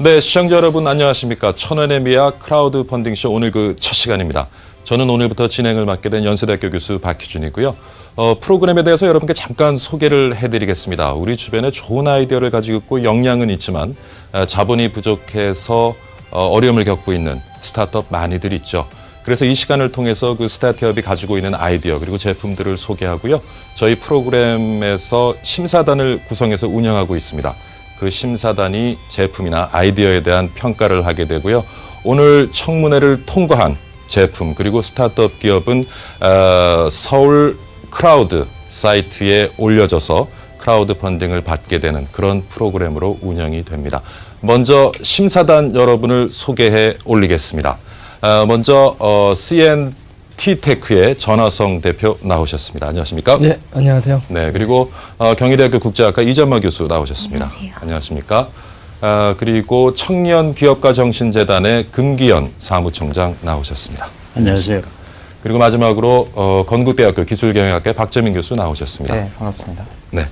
네, 시청자 여러분 안녕하십니까. 천원의 미학 크라우드 펀딩 쇼 오늘 그 첫 시간입니다. 저는 오늘부터 진행을 맡게 된 연세대학교 교수 박희준이고요. 어, 프로그램에 대해서 여러분께 잠깐 소개를 해드리겠습니다. 우리 주변에 좋은 아이디어를 가지고 있고 역량은 있지만 어, 자본이 부족해서 어, 어려움을 겪고 있는 스타트업 많이들 있죠. 그래서 이 시간을 통해서 그 스타트업이 가지고 있는 아이디어 그리고 제품들을 소개하고요. 저희 프로그램에서 심사단을 구성해서 운영하고 있습니다. 그 심사단이 제품이나 아이디어에 대한 평가를 하게 되고요. 오늘 청문회를 통과한 제품 그리고 스타트업 기업은 어, 서울 크라우드 사이트에 올려져서 크라우드 펀딩을 받게 되는 그런 프로그램으로 운영이 됩니다. 먼저 심사단 여러분을 소개해 올리겠습니다. 어, 먼저 어, CNT 테크의 전화성 대표 나오셨습니다. 안녕하십니까? 네, 안녕하세요. 네, 그리고 어, 경희대학교 국제학과 이전마 교수 나오셨습니다. 안녕하세요. 안녕하십니까? 아, 그리고 청년 기업가 정신재단의 금기현 사무총장 나오셨습니다. 안녕하세요. 그리고 마지막으로 어, 건국대학교 기술경영학과 박재민 교수 나오셨습니다. 네, 반갑습니다. 네.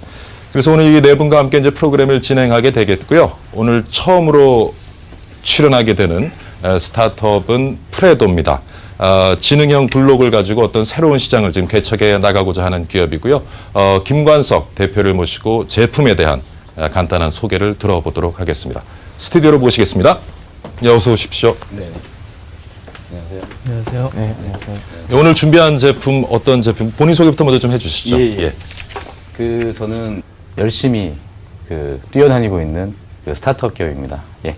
그래서 오늘 이 네 분과 함께 이제 프로그램을 진행하게 되겠고요. 오늘 처음으로 출연하게 되는 에, 스타트업은 프레도입니다. 어, 지능형 블록을 가지고 어떤 새로운 시장을 지금 개척해 나가고자 하는 기업이고요. 어, 김관석 대표를 모시고 제품에 대한 에, 간단한 소개를 들어보도록 하겠습니다. 스튜디오로 모시겠습니다. 네, 어서 오십시오. 안녕하세요. 네, 안녕하세요. 오늘 준비한 제품 어떤 제품 본인 소개부터 먼저 좀 해주시죠. 예, 예. 그 저는 열심히 그 뛰어다니고 있는 그 스타트업 기업입니다. 예.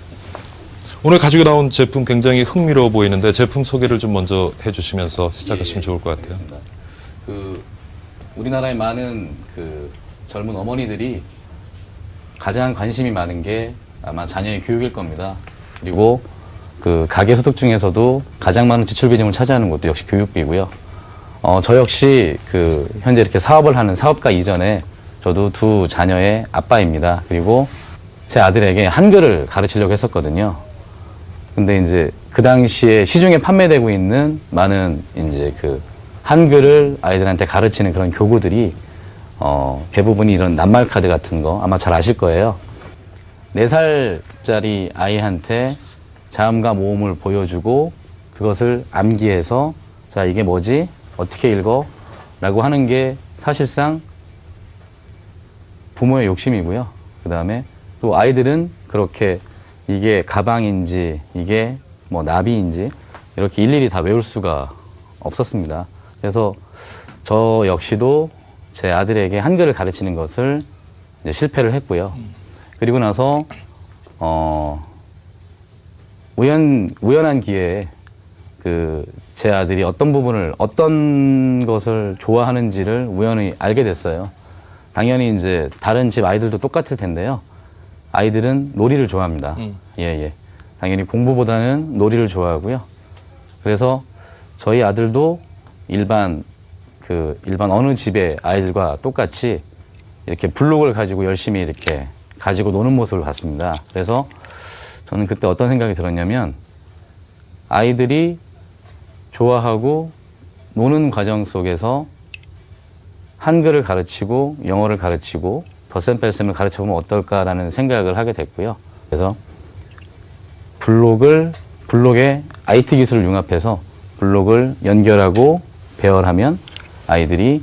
오늘 가지고 나온 제품 굉장히 흥미로워 보이는데 제품 소개를 좀 먼저 해주시면서 시작하시면 예, 좋을 것 같아요. 알겠습니다. 그 우리나라의 많은 그 젊은 어머니들이 가장 관심이 많은 게 아마 자녀의 교육일 겁니다. 그리고 그 가계 소득 중에서도 가장 많은 지출 비중을 차지하는 것도 역시 교육비고요. 어, 저 역시 그 현재 이렇게 사업을 하는 사업가 이전에 저도 두 자녀의 아빠입니다. 그리고 제 아들에게 한글을 가르치려고 했었거든요. 근데 이제 그 당시에 시중에 판매되고 있는 많은 이제 그 한글을 아이들한테 가르치는 그런 교구들이 어 대부분이 이런 낱말 카드 같은 거 아마 잘 아실 거예요. 네 살짜리 아이한테 자음과 모음을 보여주고 그것을 암기해서 자 이게 뭐지 어떻게 읽어 라고 하는 게 사실상 부모의 욕심이고요. 그 다음에 또 아이들은 그렇게 이게 가방인지 이게 뭐 나비인지 이렇게 일일이 다 외울 수가 없었습니다. 그래서 저 역시도 제 아들에게 한글을 가르치는 것을 실패를 했고요. 그리고 나서 어 우연 우연한 기회에 그 제 아들이 어떤 부분을 어떤 것을 좋아하는지를 우연히 알게 됐어요. 당연히 이제 다른 집 아이들도 똑같을 텐데요. 아이들은 놀이를 좋아합니다. 예, 예. 당연히 공부보다는 놀이를 좋아하고요. 그래서 저희 아들도 일반 그 일반 어느 집의 아이들과 똑같이 이렇게 블록을 가지고 열심히 이렇게 가지고 노는 모습을 봤습니다. 그래서 저는 그때 어떤 생각이 들었냐면 아이들이 좋아하고 노는 과정 속에서 한글을 가르치고 영어를 가르치고 덧셈 뺄셈을 가르쳐 보면 어떨까라는 생각을 하게 됐고요. 그래서 블록을 블록에 IT 기술을 융합해서 블록을 연결하고 배열하면 아이들이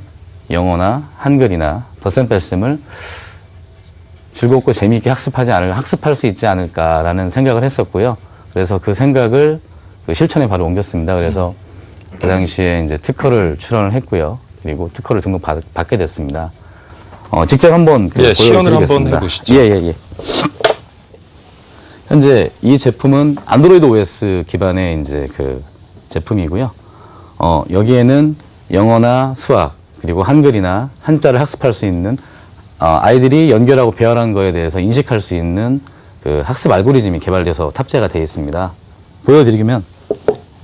영어나 한글이나 덧셈 뺄셈을 즐겁고 재미있게 학습하지 않을 학습할 수 있지 않을까라는 생각을 했었고요. 그래서 그 생각을 그 실천에 바로 옮겼습니다. 그래서 그 당시에 이제 특허를 출원을 했고요. 그리고 특허를 등록 받, 받게 됐습니다. 어, 직접 한번 그 예, 시연을 한번. 해보시죠. 예, 예, 예. 현재 이 제품은 안드로이드 OS 기반의 이제 그 제품이고요. 어, 여기에는 영어나 수학 그리고 한글이나 한자를 학습할 수 있는 어, 아이들이 연결하고 배열한 거에 대해서 인식할 수 있는 그 학습 알고리즘이 개발돼서 탑재가 되어 있습니다. 보여드리면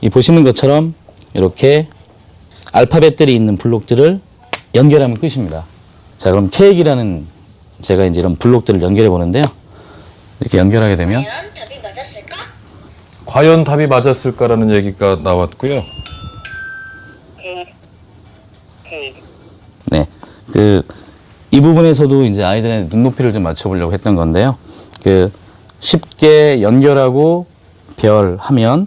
이 보시는 것처럼 이렇게 알파벳들이 있는 블록들을 연결하면 끝입니다. 자, 그럼 케이크라는 제가 이제 이런 블록들을 연결해 보는데요. 이렇게 연결하게 되면 과연 답이 맞았을까? 과연 답이 맞았을까라는 얘기가 나왔고요. 네. 그, 이 부분에서도 이제 아이들의 눈높이를 좀 맞춰보려고 했던 건데요. 그, 쉽게 연결하고 배열하면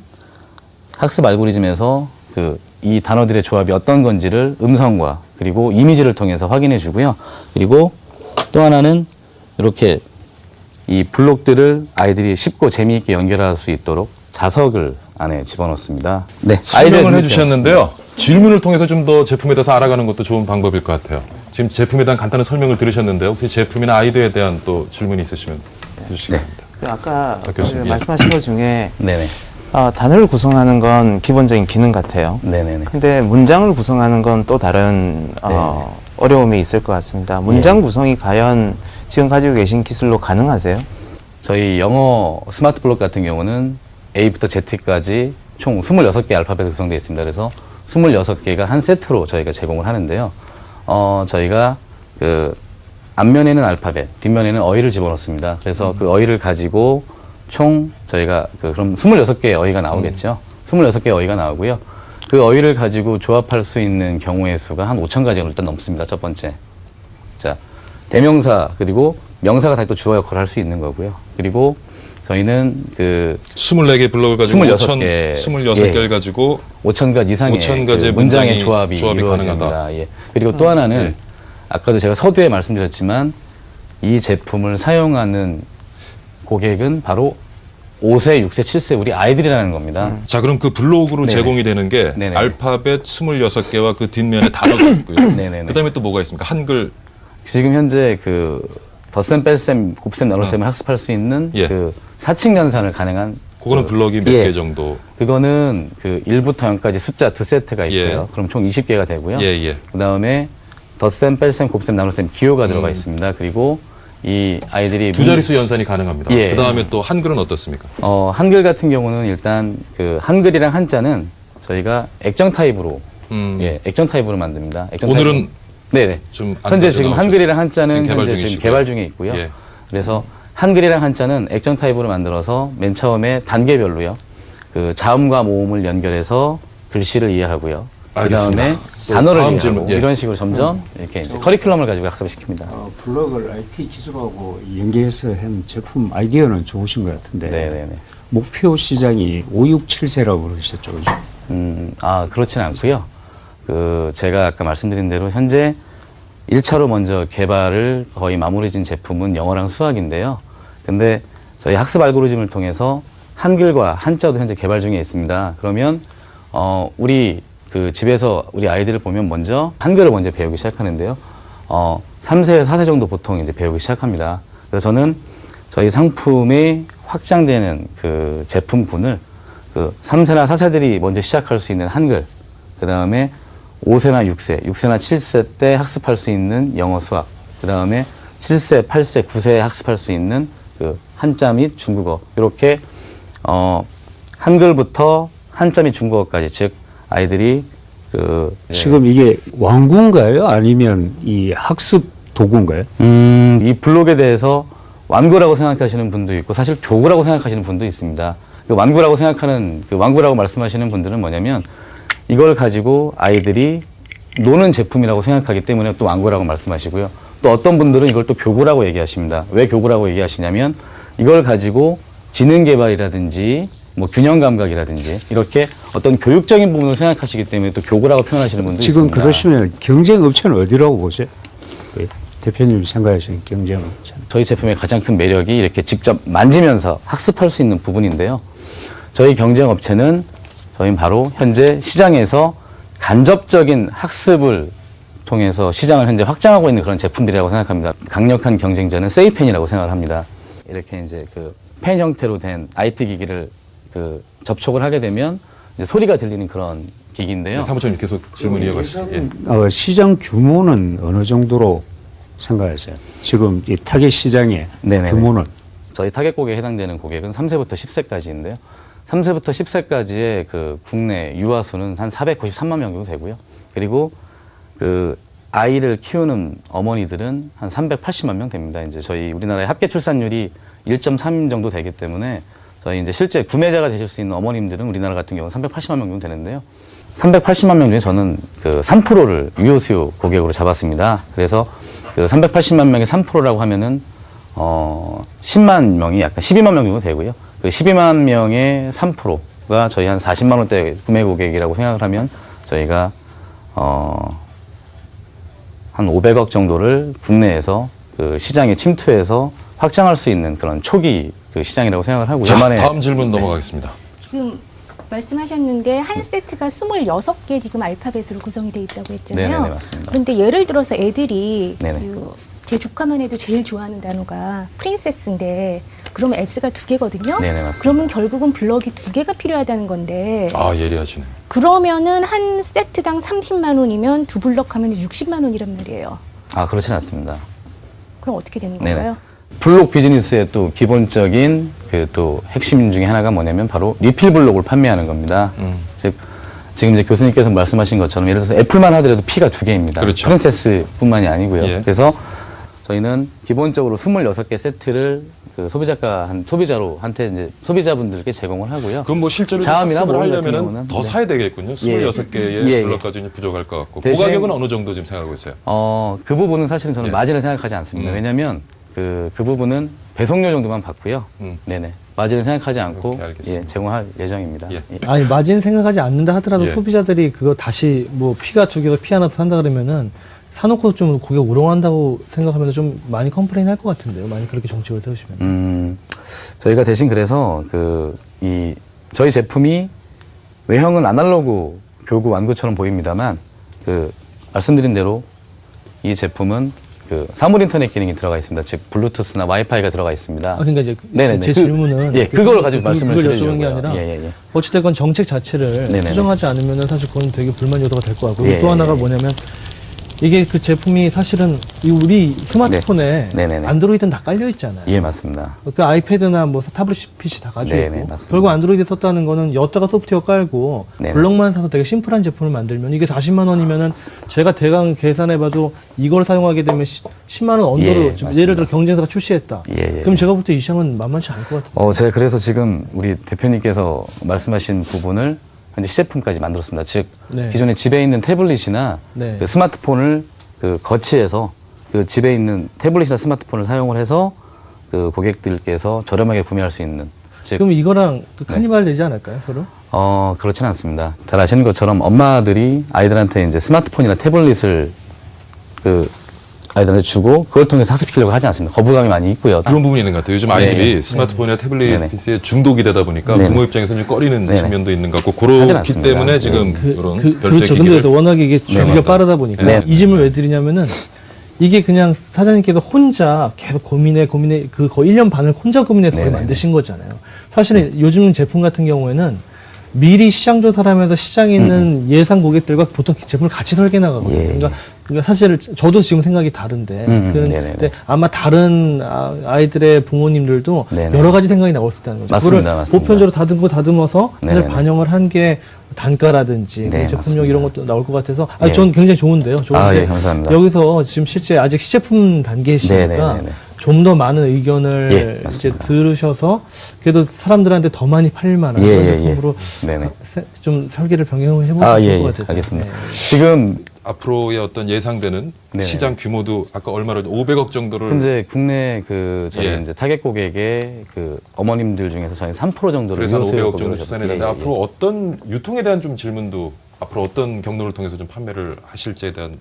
학습 알고리즘에서 그 이 단어들의 조합이 어떤 건지를 음성과 그리고 이미지를 통해서 확인해 주고요. 그리고 또 하나는 이렇게 이 블록들을 아이들이 쉽고 재미있게 연결할 수 있도록 자석을 안에 집어넣습니다. 네, 설명을 해주셨는데요. 질문을 통해서 좀 더 제품에 대해서 알아가는 것도 좋은 방법일 것 같아요. 지금 제품에 대한 간단한 설명을 들으셨는데요. 혹시 제품이나 아이디어에 대한 또 질문이 있으시면 해주시기 네. 바랍니다. 그 아까 박 교수님, 그 예. 말씀하신 것 중에 네네, 어, 단어를 구성하는 건 기본적인 기능 같아요. 네네네. 근데 문장을 구성하는 건 또 다른 어, 어려움이 있을 것 같습니다. 문장 구성이 과연 지금 가지고 계신 기술로 가능하세요? 저희 영어 스마트 블록 같은 경우는 A부터 Z까지 총 26개 알파벳 구성되어 있습니다. 그래서 26개가 한 세트로 저희가 제공을 하는데요. 어, 저희가 그 앞면에는 알파벳, 뒷면에는 어휘를 집어넣습니다. 그래서 그 어휘를 가지고 총 저희가 그 그럼 26개의 어휘가 나오겠죠. 26개의 어휘가 나오고요. 그 어휘를 가지고 조합할 수 있는 경우의 수가 한 5천 가지가 일단 넘습니다. 첫 번째. 자, 대명사 그리고 명사가 다시 또 주어 역할을 할 수 있는 거고요. 그리고 저희는 그 24개 블록을 가지고 26 개. 26개를 예. 가지고 5천 가지 이상의 5,000그 가지의 문장의 조합이, 조합이 이루어집니다. 가능하다. 예. 그리고 또 하나는 예. 아까도 제가 서두에 말씀드렸지만 이 제품을 사용하는 고객은 바로 5세, 6세, 7세 우리 아이들이라는 겁니다. 자 그럼 그 블록으로 네네. 제공이 되는 게 네네. 알파벳 26개와 그 뒷면에 단어가 있고요. 네네네. 그다음에 또 뭐가 있습니까? 한글 지금 현재 그 덧셈, 뺄셈, 곱셈, 나눗셈을 학습할 수 있는 예. 그 사칙 연산을 가능한 그거는 그- 블록이 몇 예. 개 정도? 그거는 그 1부터 0까지 숫자 두 세트가 있고요. 예. 그럼 총 20개가 되고요. 예, 예. 그 다음에 덧셈, 뺄셈, 곱셈, 나눗셈 기호가 음. 들어가 있습니다. 그리고 이 아이들이 두 자릿수 연산이 가능합니다. 예. 그 다음에 또 한글은 어떻습니까? 어, 한글 같은 경우는 일단 그 한글이랑 한자는 저희가 액정 타입으로 음. 예, 액정 타입으로 만듭니다. 액정 오늘은. 네네. 좀 현재 지금 나오죠. 한글이랑 한자는 지금 개발 현재 지금 중이시고요. 개발 중에 있고요. 예. 그래서 한글이랑 한자는 액정 타입으로 만들어서 맨 처음에 단계별로요. 그 자음과 모음을 연결해서 글씨를 이해하고요. 그 알겠습니다. 다음에 또 단어를 다음 이해하고 질문, 예. 이런 식으로 점점 이렇게 이제 커리큘럼을 가지고 학습을 시킵니다. 어, 블록을 IT 기술하고 연계해서 한 제품 아이디어는 좋으신 것 같은데 네 네 네. 목표 시장이 5, 6, 7세라고 그러셨죠, 그죠? 음, 아, 그렇지는 않고요. 그, 제가 아까 말씀드린 대로 현재 1차로 먼저 개발을 거의 마무리 진 제품은 영어랑 수학인데요. 근데 저희 학습 알고리즘을 통해서 한글과 한자도 현재 개발 중에 있습니다. 그러면, 어, 우리 그 집에서 우리 아이들을 보면 먼저 한글을 먼저 배우기 시작하는데요. 어, 3세, 4세 정도 보통 이제 배우기 시작합니다. 그래서 저는 저희 상품의 확장되는 그 제품군을 그 3세나 4세들이 먼저 시작할 수 있는 한글, 그 다음에 5세나 6세, 6세나 7세 때 학습할 수 있는 영어 수학, 그 다음에 7세, 8세, 9세에 학습할 수 있는 그 한자 및 중국어, 이렇게 어, 한글부터 한자 및 중국어까지, 즉, 아이들이 그, 지금 이게 왕구인가요? 아니면 이 학습 도구인가요? 음, 이 블록에 대해서 완구라고 생각하시는 분도 있고 사실 교구라고 생각하시는 분도 있습니다. 그 완구라고 생각하는 그 완구라고 말씀하시는 분들은 뭐냐면 이걸 가지고 아이들이 노는 제품이라고 생각하기 때문에 또 완구라고 말씀하시고요. 또 어떤 분들은 이걸 또 교구라고 얘기하십니다. 왜 교구라고 얘기하시냐면 이걸 가지고 지능 개발이라든지 뭐 균형 감각이라든지 이렇게 어떤 교육적인 부분을 생각하시기 때문에 또 교구라고 표현하시는 분도 지금 있습니다. 그러시면 경쟁 업체는 어디라고 보세요? 그 대표님이 생각하시는 경쟁 업체는? 저희 제품의 가장 큰 매력이 이렇게 직접 만지면서 학습할 수 있는 부분인데요. 저희 경쟁 업체는 저희는 바로 현재 시장에서 간접적인 학습을 통해서 시장을 현재 확장하고 있는 그런 제품들이라고 생각합니다. 강력한 경쟁자는 세이펜이라고 생각을 합니다. 이렇게 이제 그 펜 형태로 된 IT 기기를 그 접촉을 하게 되면 소리가 들리는 그런 기기인데요. 사무처님 계속 질문 이어가시죠. 예. 어, 시장 규모는 어느 정도로 생각하세요? 지금 이 타겟 시장의 네네네. 규모는 저희 타겟 고객에 해당되는 고객은 3세부터 10세까지인데요. 3세부터 10세까지의 그 국내 유아 수는 한 493만 명 정도 되고요. 그리고 그 아이를 키우는 어머니들은 한 380만 명 됩니다. 이제 저희 우리나라의 합계 출산율이 1.3 정도 되기 때문에 저희 이제 실제 구매자가 되실 수 있는 어머님들은 우리나라 같은 경우는 380만 명 정도 되는데요. 380만 명 중에 저는 그 3%를 유효 수요 고객으로 잡았습니다. 그래서 그 380만 명의 3%라고 하면은 어, 10만 명이 약간 12만 명 정도 되고요. 그 12만 명의 3%가 저희 한 40만 원대 구매 고객이라고 생각을 하면 저희가 어, 한 500억 정도를 국내에서 그 시장에 침투해서 확장할 수 있는 그런 초기 그 시장이라고 생각을 하고 자, 요만에 다음 질문 넘어가겠습니다. 지금 말씀하셨는데 한 세트가 26개 지금 알파벳으로 구성이 돼 있다고 했잖아요. 네네네, 맞습니다. 그런데 예를 들어서 애들이 네네. 그 제 조카만 해도 제일 좋아하는 단어가 프린세스인데 그러면 S가 두 개거든요. 네네, 맞습니다. 그러면 결국은 블럭이 두 개가 필요하다는 건데 아 예리하시네. 그러면은 한 세트당 30만 원이면 두 블럭 하면 60만 원이란 말이에요. 아 그렇진 않습니다. 그럼 어떻게 되는 네네. 건가요? 블록 비즈니스의 또 기본적인 그 또 핵심 중에 하나가 뭐냐면 바로 리필 블록을 판매하는 겁니다. 음. 즉 지금 이제 교수님께서 말씀하신 것처럼 예를 들어서 애플만 하더라도 P가 두 개입니다. 그렇죠. 프린세스뿐만이 아니고요. 예. 그래서 저희는 기본적으로 26개 세트를 그 소비자가 한 소비자로 한테 이제 소비자분들께 제공을 하고요. 그럼 뭐 실제로 자음이나 학습을 하려면은 경우는 더 네. 사야 되겠군요. 26개의 예, 예. 블럭까지 는 부족할 것 같고. 대신- 그 가격은 어느 정도 지금 생각하고 있어요? 어, 그 부분은 사실은 저는 예. 마진을 생각하지 않습니다. 음. 왜냐하면 그, 그 부분은 배송료 정도만 받고요. 음. 네네. 마진을 생각하지 않고 알겠습니다. 예, 제공할 예정입니다. 예. 예. 아니 마진 생각하지 않는다 하더라도 예. 소비자들이 그거 다시 뭐 피가 두 개서 피 하나 더 산다 그러면은 사놓고 좀 고객 우롱한다고 생각하면 좀 많이 컴플레인 할 것 같은데요. 많이 그렇게 정책을 세우시면. 음, 저희가 대신 그래서 그, 이, 저희 제품이 외형은 아날로그 교구 완구처럼 보입니다만 그, 말씀드린 대로 이 제품은 그 사물 인터넷 기능이 들어가 있습니다. 즉, 블루투스나 와이파이가 들어가 있습니다. 아 그러니까 이제 그- 네네네. 제 그- 질문은 예, 그- 그걸 가지고 그- 말씀을 드리려고요. 게 아니라 예, 예, 예. 어찌됐건 정책 자체를 네네네. 수정하지 않으면은 사실 그건 되게 불만 요소가 될 것 같고 예, 또 하나가 예, 예. 뭐냐면 이게 그 제품이 사실은 이 우리 스마트폰에 네. 네네네. 안드로이드는 다 깔려 있잖아요. 예, 맞습니다. 그 아이패드나 뭐 타블릿 PC 다 가지고 네네, 있고 맞습니다. 결국 안드로이드 썼다는 거는 여기다가 소프트웨어 깔고 네네. 블록만 사서 되게 심플한 제품을 만들면 이게 40만 원이면은 제가 대강 계산해봐도 이걸 사용하게 되면 10 만 원 언더로 예. 예를 들어 경쟁사가 출시했다. 예, 예. 그럼 제가 볼 때 이 시장은 만만치 않을 것 같은데. 어, 제가 그래서 지금 우리 대표님께서 말씀하신 부분을 현재 시제품까지 만들었습니다. 즉, 네. 기존에 집에 있는 태블릿이나 네. 그 스마트폰을 그 거치해서 그 집에 있는 태블릿이나 스마트폰을 사용을 해서 그 고객들께서 저렴하게 구매할 수 있는 즉, 그럼 이거랑 그 네. 카니발 되지 않을까요, 서로? 어, 그렇지는 않습니다. 잘 아시는 것처럼 엄마들이 아이들한테 이제 스마트폰이나 태블릿을 그 아이들한테 주고 그걸 통해서 학습시키려고 하지 않습니다. 거부감이 많이 있고요. 그런 부분이 있는 것 같아요. 요즘 아이들이 네. 스마트폰이나 태블릿 네네. PC에 중독이 되다 보니까 네네. 부모 입장에서 좀 꺼리는 네네. 측면도 있는 것 같고 그렇기 않습니다. 때문에 지금 그, 이런 그, 별도의 그렇죠. 기기를 근데 워낙에 이게 주기가. 빠르다 보니까 네. 이 질문을 왜 드리냐면은 이게 그냥 사장님께서 혼자 계속 고민해 고민해 그 거의 1년 반을 혼자 고민해서 거의 네네네. 만드신 거잖아요. 사실은 요즘 제품 같은 경우에는 미리 시장 조사를 하면서 시장에 있는 예상 고객들과 보통 제품을 같이 설계 나가거든요. 예. 그러니까, 그러니까 사실 저도 지금 생각이 다른데 음, 그런데 네네네. 아마 다른 아- 아이들의 부모님들도 네네. 여러 가지 생각이 나올 수 있다는 거죠. 맞습니다, 그거를 맞습니다. 보편적으로 다듬고 다듬어서 사실 네네네. 반영을 한 게 단가라든지 네, 제품력. 이런 것도 나올 것 같아서 아니, 예. 전 굉장히 좋은데요. 좋은데 아, 예, 감사합니다. 여기서 지금 실제 아직 시제품 단계시니까. 좀 더 많은 의견을 예, 이제. 들으셔서 그래도 사람들한테 더 많이 팔릴 만한 예, 그런 예, 예. 제품으로 네네. 세- 좀 설계를 변경해 보면 아, 예, 것 예. 같아요. 알겠습니다. 네. 지금 앞으로의 어떤 예상되는 네네. 시장 규모도 아까 얼마로 500억 정도를 현재 국내 그 저희 예. 이제 타겟 고객의 그 어머님들 중에서 저희 3% 정도를 그래서 한 유효 수요 500억 정도 고객으로 추산했는데 예, 예, 앞으로 어떤 유통에 대한 좀 질문도 앞으로 어떤 경로를 통해서 좀 판매를 하실지에 대한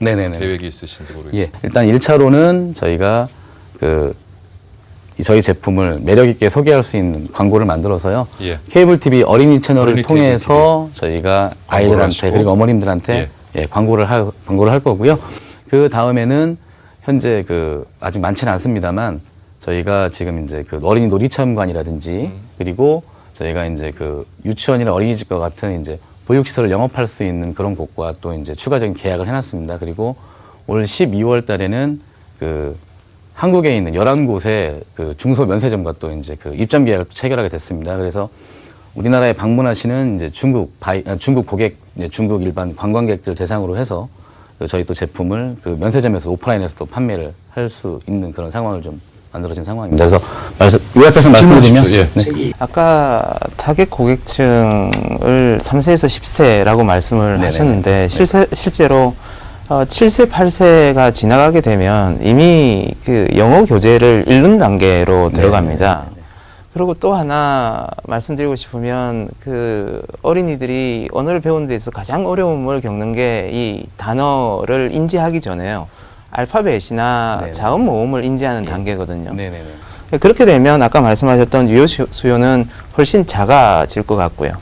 네네네. 계획이 있으신지 모르겠어요. 예, 일단 1차로는 저희가 그이 저희 제품을 매력 있게 소개할 수 있는 광고를 만들어서요. 예. 케이블 TV 어린이 채널을 어린이 통해서 저희가 아이들한테 하시고. 그리고 어머님들한테 예. 광고를 할 광고를 할 거고요. 그 다음에는 현재 그 아직 많지는 않습니다만 저희가 지금 이제 그 어린이 놀이체험관이라든지 음. 그리고 저희가 이제 그 유치원이나 어린이집과 같은 이제 보육시설을 영업할 수 있는 그런 곳과 또 이제 추가적인 계약을 해놨습니다. 그리고 올 12월 달에는 그 한국에 있는 11곳의 그 중소 면세점과 또 이제 그 입점 계약을 또 체결하게 됐습니다. 그래서 우리나라에 방문하시는 이제 중국 바이, 아, 중국 고객, 이제 중국 일반 관광객들 대상으로 해서 그 저희 또 제품을 그 면세점에서 오프라인에서 또 판매를 할 수 있는 그런 상황을 좀 만들어진 상황입니다. 그래서 말씀, 요약해서 말씀드리면 질문 네. 아까 타겟 고객층을 3세에서 10세라고 말씀을 네네네. 하셨는데 실세, 실제로 어, 7세, 8세가 지나가게 되면 이미 그 영어 교재를 읽는 단계로 네, 들어갑니다. 네, 네, 네. 그리고 또 하나 말씀드리고 싶으면 그 어린이들이 언어를 배우는 데 있어서 가장 어려움을 겪는 게 이 단어를 인지하기 전에요. 알파벳이나 네네. 자음 모음을 인지하는 단계거든요. 네네네. 그렇게 되면 아까 말씀하셨던 유효 수- 수요는 훨씬 작아질 것 같고요.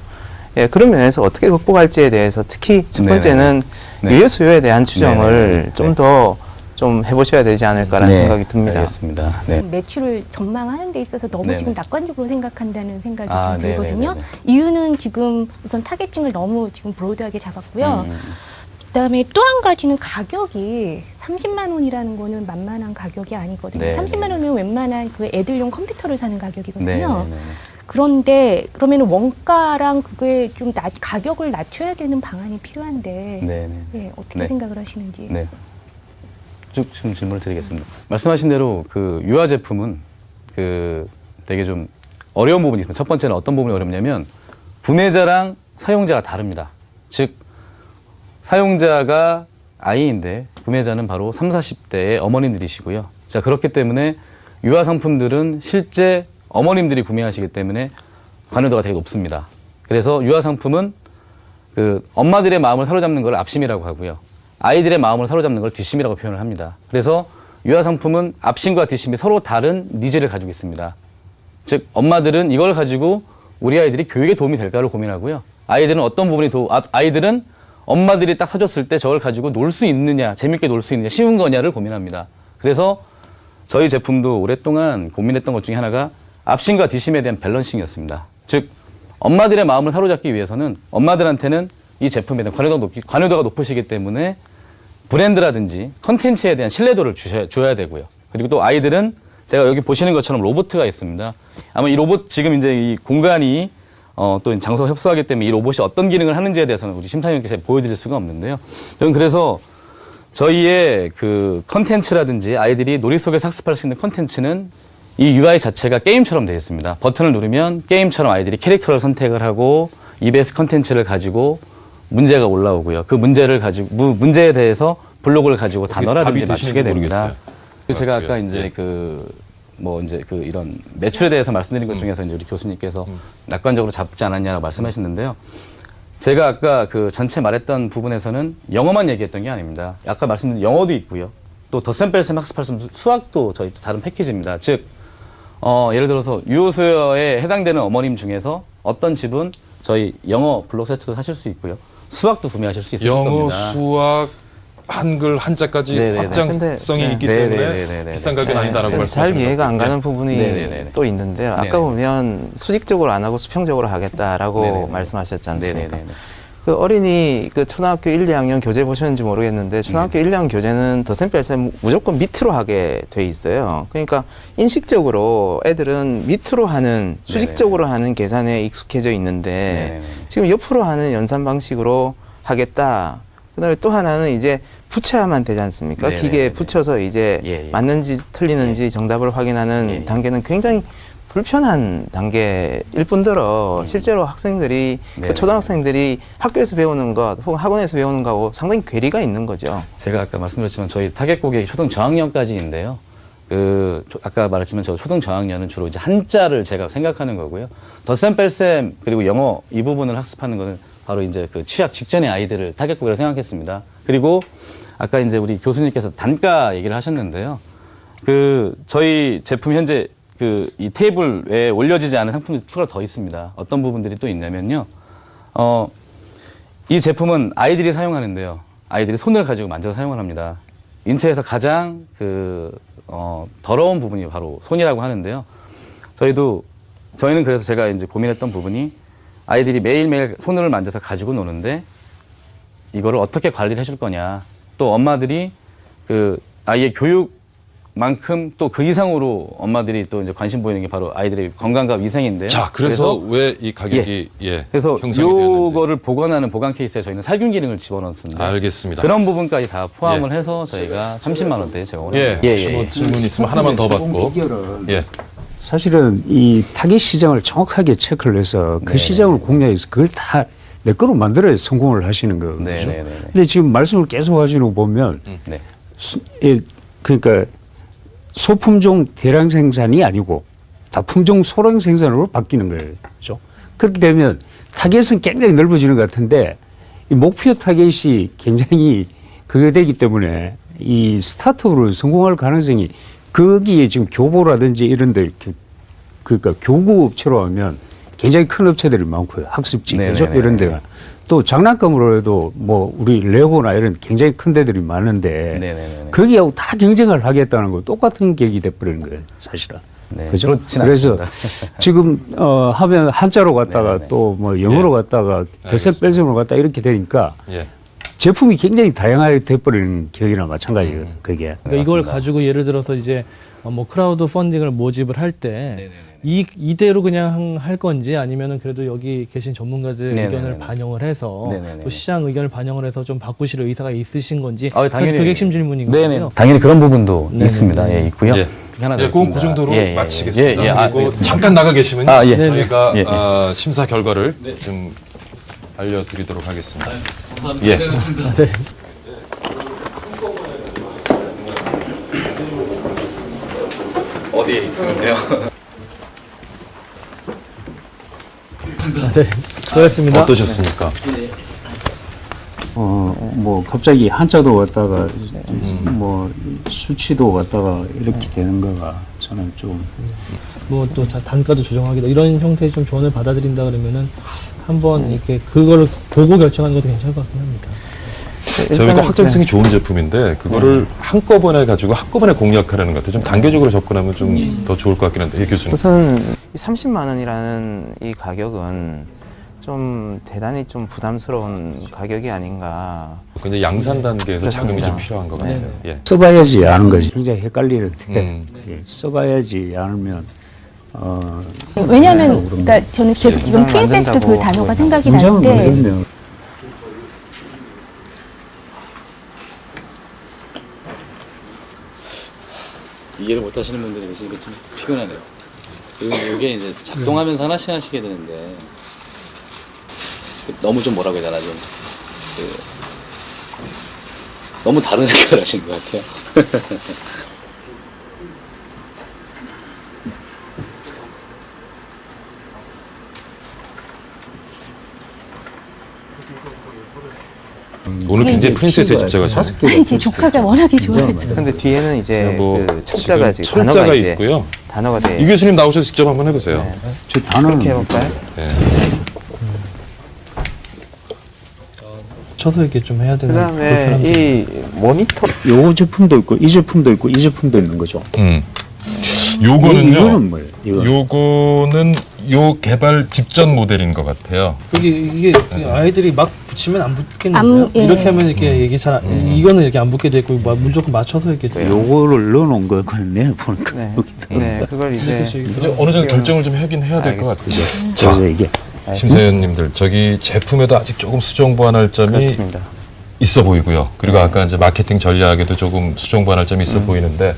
예, 그런 면에서 어떻게 극복할지에 대해서 특히 첫. 번째는 네. 유효 수요에 대한 추정을 네네네. 좀 네. 더 좀 해보셔야 되지 않을까라는 네, 생각이 듭니다. 알겠습니다. 네. 매출을 전망하는 데 있어서 너무 네네. 지금 낙관적으로 생각한다는 생각이 아, 좀 들거든요. 네네네네. 이유는 지금 우선 타겟층을 너무 지금 브로드하게 잡았고요. 음, 그다음에 또 한 가지는 가격이 30만 원이라는 거는 만만한 가격이 아니거든요. 네, 30만 네. 원이면 웬만한 그 애들용 컴퓨터를 사는 가격이거든요. 네네네. 그런데 그러면 원가랑 그게 좀 낮, 가격을 낮춰야 되는 방안이 필요한데. 예, 어떻게 네. 생각을 하시는지. 네. 쭉 질문을 드리겠습니다. 말씀하신 대로 그 유아 제품은 그 되게 좀 어려운 부분이 있습니다. 첫 번째는 어떤 부분이 어렵냐면 구매자랑 사용자가 다릅니다. 즉 사용자가 아이인데 구매자는 바로 3, 40대의 어머님들이시고요. 자, 그렇기 때문에 유아 상품들은 실제 어머님들이 구매하시기 때문에 관여도가 되게 높습니다. 그래서 유아 상품은 그 엄마들의 마음을 사로잡는 걸 앞심이라고 하고요. 아이들의 마음을 사로잡는 걸 뒷심이라고 표현을 합니다. 그래서 유아 상품은 앞심과 뒷심이 서로 다른 니즈를 가지고 있습니다. 즉 엄마들은 이걸 가지고 우리 아이들이 교육에 도움이 될까를 고민하고요. 아이들은 어떤 부분이 도 아, 아이들은 엄마들이 딱 사줬을 때 저걸 가지고 놀 수 있느냐, 재밌게 놀 수 있느냐, 쉬운 거냐를 고민합니다. 그래서 저희 제품도 오랫동안 고민했던 것 중에 하나가 앞심과 뒷심에 대한 밸런싱이었습니다. 즉 엄마들의 마음을 사로잡기 위해서는 엄마들한테는 이 제품에 대한 관여도가, 높, 관여도가 높으시기 때문에 브랜드라든지 컨텐츠에 대한 신뢰도를 주셔야, 줘야 되고요. 그리고 또 아이들은 제가 여기 보시는 것처럼 로봇가 있습니다. 아마 이 로봇 지금 이제 이 공간이 어, 또 장소가 협소하기 때문에 이 로봇이 어떤 기능을 하는지에 대해서는 우리 심사위원께서 보여드릴 수가 없는데요. 저는 그래서 저희의 그 컨텐츠라든지 아이들이 놀이 속에서 학습할 수 있는 컨텐츠는 이 UI 자체가 게임처럼 되어 있습니다. 버튼을 누르면 게임처럼 아이들이 캐릭터를 선택을 하고 EBS 컨텐츠를 가지고 문제가 올라오고요. 그 문제를 가지고 무- 문제에 대해서 블록을 가지고 단어라든지 맞추게 됩니다. 그리고 제가 아까 예. 이제 그뭐 이제 그 이런 매출에 대해서 말씀드린 음. 것 중에서 이제 우리 교수님께서 낙관적으로 잡지 않았냐라고 말씀하셨는데요. 제가 아까 그 전체 말했던 부분에서는 영어만 얘기했던 게 아닙니다. 아까 말씀드린 영어도 있고요. 또 덧셈뺄셈 학습할 수 있는 수학도 저희 또 다른 패키지입니다. 즉, 어, 예를 들어서 유효수여에 해당되는 어머님 중에서 어떤 집은 저희 영어 블록 세트도 사실 수 있고요. 수학도 구매하실 수 있을 영어, 겁니다. 수학, 한글, 한자까지 네네네. 확장성이 근데- 있기 네. 때문에 네네네네네. 비싼 가격은 네. 아니다라고 잘 말씀하시는 이해가 안. 가는 부분이 네네네네. 또 있는데요. 아까 네네. 보면 수직적으로 안 하고 수평적으로 하겠다라고 네네네. 말씀하셨지 않습니까? 네네네. 그 어린이 그 초등학교 1, 2학년 교재 보셨는지 모르겠는데 초등학교 네. 1, 2학년 교재는 덧셈뺄셈 무조건 밑으로 하게 돼 있어요. 그러니까 인식적으로 애들은 밑으로 하는 수직적으로 하는 계산에 익숙해져 있는데 네네네. 지금 옆으로 하는 연산 방식으로 하겠다. 그다음에 또 하나는 이제 붙여야만 되지 않습니까? 네네네네. 기계에 붙여서 이제 예, 예. 맞는지 틀리는지 정답을 확인하는 예, 예. 단계는 굉장히 불편한 단계일 뿐더러 음. 실제로 학생들이 그 네네. 초등학생들이 학교에서 배우는 것 혹은 학원에서 배우는 거하고 상당히 괴리가 있는 거죠. 제가 아까 말씀드렸지만 저희 타겟 고객이 초등 저학년까지인데요. 그 초- 아까 말했지만 저 초등 저학년은 주로 이제 한자를 제가 생각하는 거고요. 덧셈 뺄셈 그리고 영어 이 부분을 학습하는 거는 바로 이제 그 취학 직전의 아이들을 타겟 고객으로 생각했습니다. 그리고 아까 이제 우리 교수님께서 단가 얘기를 하셨는데요. 그 저희 제품 현재 그 이 테이블에 올려지지 않은 상품이 추가로 더 있습니다. 어떤 부분들이 또 있냐면요. 어, 이 제품은 아이들이 사용하는데요. 아이들이 손을 가지고 만져서 사용을 합니다. 인체에서 가장 그, 어, 더러운 부분이 바로 손이라고 하는데요. 저희도, 저희는 그래서 제가 이제 고민했던 부분이 아이들이 매일매일 손을 만져서 가지고 노는데 이거를 어떻게 관리를 해줄 거냐. 또 엄마들이 그 아이의 교육 만큼 또 그 이상으로 엄마들이 또 이제 관심 보이는 게 바로 아이들의 건강과 위생인데요. 자, 그래서, 왜 이 가격이 예, 그래서 형성이 되었는지 요거를 보관하는 보관 케이스에 저희는 살균 기능을 집어넣습니다. 알겠습니다. 그런 부분까지 다 포함을 해서 저희가 30만 원대에 제공을 예, 합니다. 혹시 뭐 질문 있으면 하나만 더 받고 비결은 예, 사실은 이 타겟 시장을 정확하게 체크를 해서 그 네네. 시장을 공략해서 그걸 다 내 거로 만들어야 성공을 하시는 거죠. 네, 네, 네, 네. 근데 지금 말씀을 계속 하시는 거 보면 네. 수, 예, 그러니까 소품종 대량 생산이 아니고 다 품종 소량 생산으로 바뀌는 거죠. 그렇게 되면 타겟은 굉장히 넓어지는 것 같은데 이 목표 타겟이 굉장히 그게 되기 때문에 이 스타트업으로 성공할 가능성이 거기에 지금 교보라든지 이런 데 그- 그러니까 교구 업체로 하면 굉장히 큰 업체들이 많고요. 학습지 그죠? 네네네. 이런 데가 또 장난감으로 해도 뭐 우리 레고나 이런 굉장히 큰 데들이 많은데 네네네. 거기하고 다 경쟁을 하겠다는 거 똑같은 격이 돼버리는 거예요, 사실은. 네, 그죠? 그렇진 그래서 않습니다. 지금 어 하면 한자로 갔다가 네네네. 또뭐 영어로 갔다가 대세. 뺄셈으로 갔다 이렇게 되니까 예. 제품이 굉장히 다양하게 돼버리는 격이나 마찬가지예요. 그게. 그러니까 이걸. 가지고 예를 들어서 이제 어, 뭐 크라우드 펀딩을 모집을 할 때. 이 이대로 그냥 할 건지 아니면은 그래도 여기 계신 전문가들의 네네네네. 의견을 반영을 해서 네네네. 또 시장 의견을 반영을 해서 좀 바꾸실 의사가 있으신 건지 아, 당연히- 그게 핵심 질문이거든요. 네네. 당연히 그런 부분도 네네. 있습니다. 예, 있고요. 예. 하나 더 예, 그건 있습니다. 그 정도로 예, 예, 예. 마치겠습니다. 예, 예. 아, 그리고 알겠습니다. 잠깐 나가 계시면 아, 예. 저희가 예, 예. 아, 심사 결과를 좀 알려드리도록 하겠습니다. 예. 네. 어디에 있으면 돼요? 네. 수고하셨습니다. 어떠셨습니까? 어, 뭐 갑자기 한자도 왔다가 뭐 수치도 왔다가 이렇게 되는 거가 저는 좀 뭐 또 단가도 조정하기도 이런 형태의 좀 조언을 받아들인다 그러면은 한번 이렇게 그거를 보고 결정하는 것도 괜찮을 것 같긴 합니다. 저희가 일단은- 확장성이 좋은 제품인데 그거를 한꺼번에 가지고 한꺼번에 공략하려는 것 같아요. 좀 단계적으로 접근하면 좀 더 좋을 것 같긴 한데, 예, 교수님. 우선 이 30만 원이라는 이 가격은 좀 대단히 좀 부담스러운 가격이 아닌가. 근데 양산 단계에서 자금이 그렇습니다. 좀 필요한 것 같아요. 예. 써봐야지 아는 거지. 굉장히 헷갈리는데 음. 예, 써봐야지 않으면 어, 왜냐하면 그런 그러니까 저는 계속 지금 예. 문장을 프린세스 그 만든다고 단어가 생각이 나는데 모르겠네요. 이해를 못 하시는 분들이 계시니까 좀 피곤하네요. 그리고 이게 이제 작동하면서 하나씩 해야 되는데 너무 좀 뭐라고 해야 되나 좀 그, 너무 다른 생각을 하시는 것 같아요. 오늘 네, 굉장히 네. 프린세스에 개가 아니 제 조카가 워낙에 좋아해서 근데 뒤에는 이제 뭐 그 철자가 지금 지금 철자가 단어가 이제 있고요. 단어가 돼. 이 교수님 나오셔서 직접 한번 해보세요. 네. 저 단어는 그렇게 해볼까요? 예. 쳐서 이렇게 좀 해야 되는 그다음에 이 모니터 요 제품도 있고 이 제품도 있고 이 제품도 있는 거죠. 음. 이- 요거는요. 이거는 뭐예요? 이거 요거는 요 개발 직전 모델인 것 같아요. 이게 이게 아이들이 막 붙이면 안 붙겠는데요? 안- 예. 이렇게 하면 이렇게 얘기 잘 안- 음. 이거는 이렇게 안 붙게 돼 있고 뭐 무조건 맞춰서 이렇게 돼. 요거를 넣어놓은 거거든요. 보니까 네. 네 그걸 이제 이제 어느 정도 결정을 좀 하긴 해야 될 것 같아요. 그래서 이게 심사위원님들 저기 제품에도 아직 조금 수정 보완할 점이 그렇습니다. 있어 보이고요. 그리고 아까 이제 마케팅 전략에도 조금 수정 보완할 점이 있어 보이는데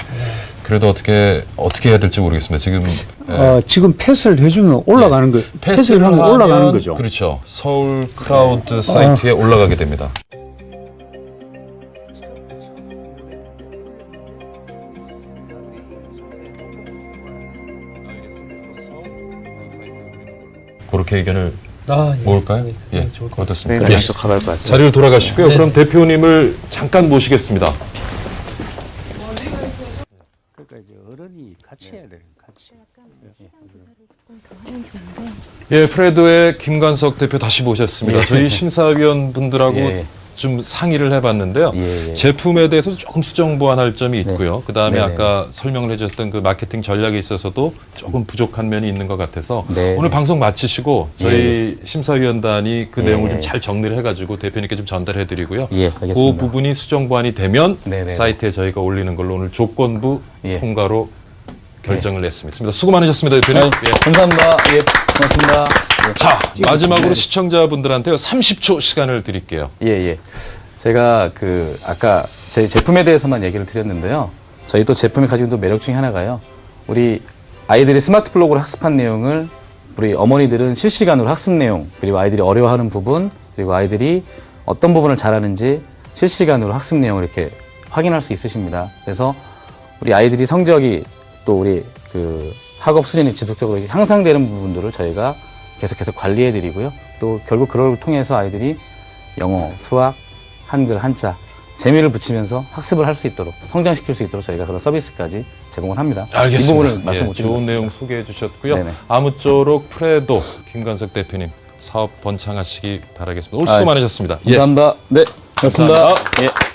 그래도 어떻게 어떻게 해야 될지 모르겠습니다. 지금 예, 어, 지금 패스를 해주면 올라가는 거 패스를 하면 올라가는 거죠. 그렇죠. 서울 크라우드 사이트에 올라가게 됩니다. 그렇게 의견을 아, 예. 모을까요? 네, 예, 네, 좋을 것 어떻습니까? 저희가 예. 계속 가볼 것 같습니다. 자리로 돌아가시고요. 네. 그럼 대표님을 잠깐 모시겠습니다. 그러니까 이제 어른이 같이 해야 돼요. 같이. 예, 프레도의 김관석 대표 다시 모셨습니다. 저희 심사위원 분들하고 예. 좀 상의를 해봤는데요. 예, 예. 제품에 대해서도 조금 수정 보완할 점이 있고요. 그 다음에 네, 아까 설명을 해주셨던 그 마케팅 전략에 있어서도 조금 부족한 면이 있는 것 같아서 네. 오늘 방송 마치시고 저희 심사위원단이 그 예. 내용을 좀 잘 정리를 해가지고 대표님께 좀 전달해드리고요. 예, 그 알겠습니다. 부분이 수정 보완이 되면 네, 네, 사이트에 저희가 올리는 걸로 오늘 조건부 예. 통과로 결정을 냈습니다. 수고 많으셨습니다, 대표님. 아유, 예. 감사합니다. 예, 고맙습니다. 자, 마지막으로 시청자분들한테요. 30초 시간을 드릴게요. 예, 예. 제가 그 아까 제 제품에 대해서만 얘기를 드렸는데요. 저희 또 제품이 가지고 있는 또 매력 중에 하나가요. 우리 아이들이 스마트 블록으로 학습한 내용을 우리 어머니들은 실시간으로 학습 내용 그리고 아이들이 어려워하는 부분 그리고 아이들이 어떤 부분을 잘하는지 실시간으로 학습 내용을 이렇게 확인할 수 있으십니다. 그래서 우리 아이들이 성적이 또 우리 그 학업 수준이 지속적으로 향상되는 부분들을 저희가 계속해서 관리해 드리고요. 또 결국 그걸 통해서 아이들이 영어, 수학, 한글, 한자 재미를 붙이면서 학습을 할 수 있도록 성장시킬 수 있도록 저희가 그런 서비스까지 제공을 합니다. 이 부분을 말씀 예, 못 좋은. 내용 소개해 주셨고요. 네네. 아무쪼록 프레도 김관석 대표님 사업 번창하시기 바라겠습니다. 오늘 수고 아이, 많으셨습니다. 예. 감사합니다. 네, 고맙습니다. 감사합니다. 예.